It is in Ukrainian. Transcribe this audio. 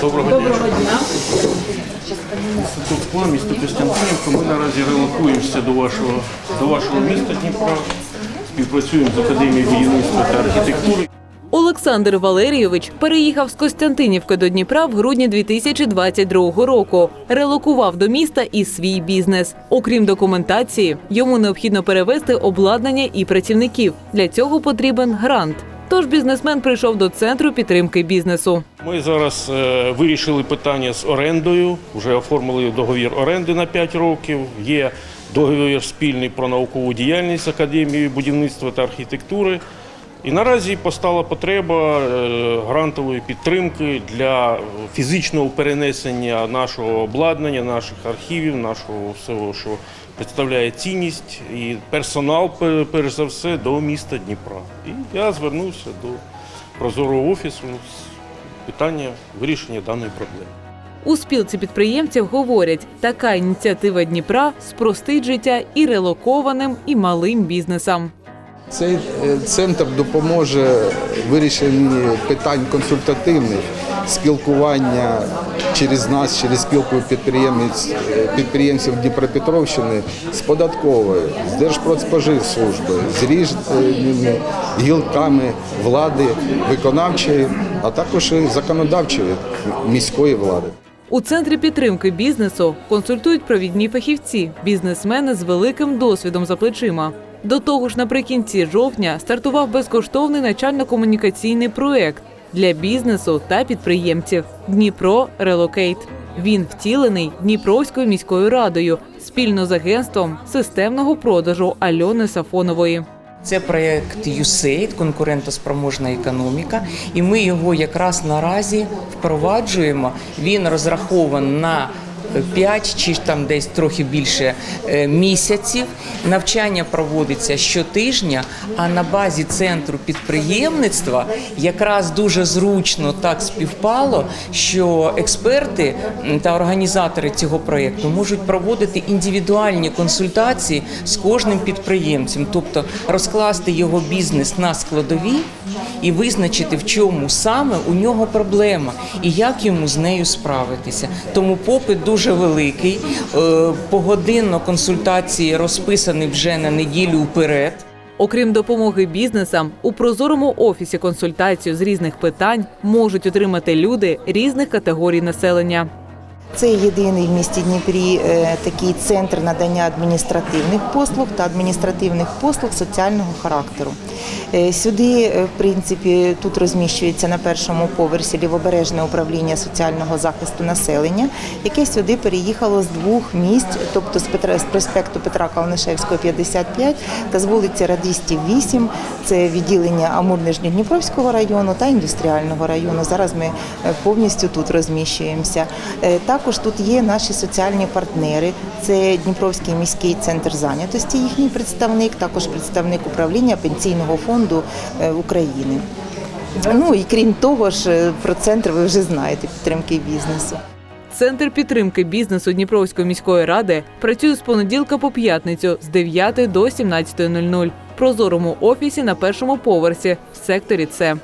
Доброго, дня. Тут склад, місто Костянтинівка. Ми наразі релокуємося до вашого, до вашого міста Дніпра. Співпрацюємо з Академією будівництва та архітектури. Олександр Валерійович переїхав з Костянтинівки до Дніпра в грудні 2022 року. Релокував до міста і свій бізнес. Окрім документації, йому необхідно перевести обладнання і працівників. Для цього потрібен грант. Тож бізнесмен прийшов до центру підтримки бізнесу. Ми зараз е, вирішили питання з орендою. Вже оформили договір оренди на 5 років. Є договір спільний про наукову діяльність академії будівництва та архітектури. І наразі постала потреба е, грантової підтримки для фізичного перенесення нашого обладнання, наших архівів, нашого всього, що представляє цінність і персонал, перш за все, до міста Дніпра. І я звернувся до прозорого офісу з питання вирішення даної проблеми. У спілці підприємців говорять, така ініціатива Дніпра спростить життя і релокованим, і малим бізнесам. Цей е, центр допоможе вирішенні питань консультативних, спілкування через нас, через спілку е, підприємців Дніпропетровщини з податковою, з Держпродспоживслужби, з різними гілками влади виконавчої, а також і законодавчої міської влади. У центрі підтримки бізнесу консультують провідні фахівці, бізнесмени з великим досвідом за плечима. До того ж, наприкінці жовтня стартував безкоштовний начально-комунікаційний проект для бізнесу та підприємців Дніпро Релокейт. Він втілений Дніпровською міською радою спільно з агентством системного продажу Альони Сафонової. Це проєкт USAID, конкурентоспроможна економіка, і ми його якраз наразі впроваджуємо. Він розрахований на 5 чи там десь трохи більше е, місяців. Навчання проводиться щотижня, а на базі центру підприємництва якраз дуже зручно так співпало, що експерти та організатори цього проєкту можуть проводити індивідуальні консультації з кожним підприємцем, тобто розкласти його бізнес на складові і визначити, в чому саме у нього проблема і як йому з нею справитися. Тому попит дуже великий. Е, Погодинно консультації розписані вже на неділю вперед. Окрім допомоги бізнесам, у прозорому офісі консультацію з різних питань можуть отримати люди різних категорій населення. Це єдиний в місті Дніпрі е, такий центр надання адміністративних послуг та адміністративних послуг соціального характеру. Е, Сюди, е, в принципі, тут розміщується на першому поверсі лівобережне управління соціального захисту населення, яке сюди переїхало з двох місць, тобто з проспекту Петра Калнишевського, 55 та з вулиці Радистів 8. Це відділення Амур-Нижньодніпровського району та індустріального району. Зараз ми повністю тут розміщуємося. Е, Також тут є наші соціальні партнери. Це Дніпровський міський центр зайнятості, їхній представник, також представник управління пенсійного фонду е, України. Ну і крім того ж, е, про центр ви вже знаєте підтримки бізнесу. Центр підтримки бізнесу Дніпровської міської ради працює з понеділка по п'ятницю з 9 до 17.00 в прозорому офісі на першому поверсі в секторі С.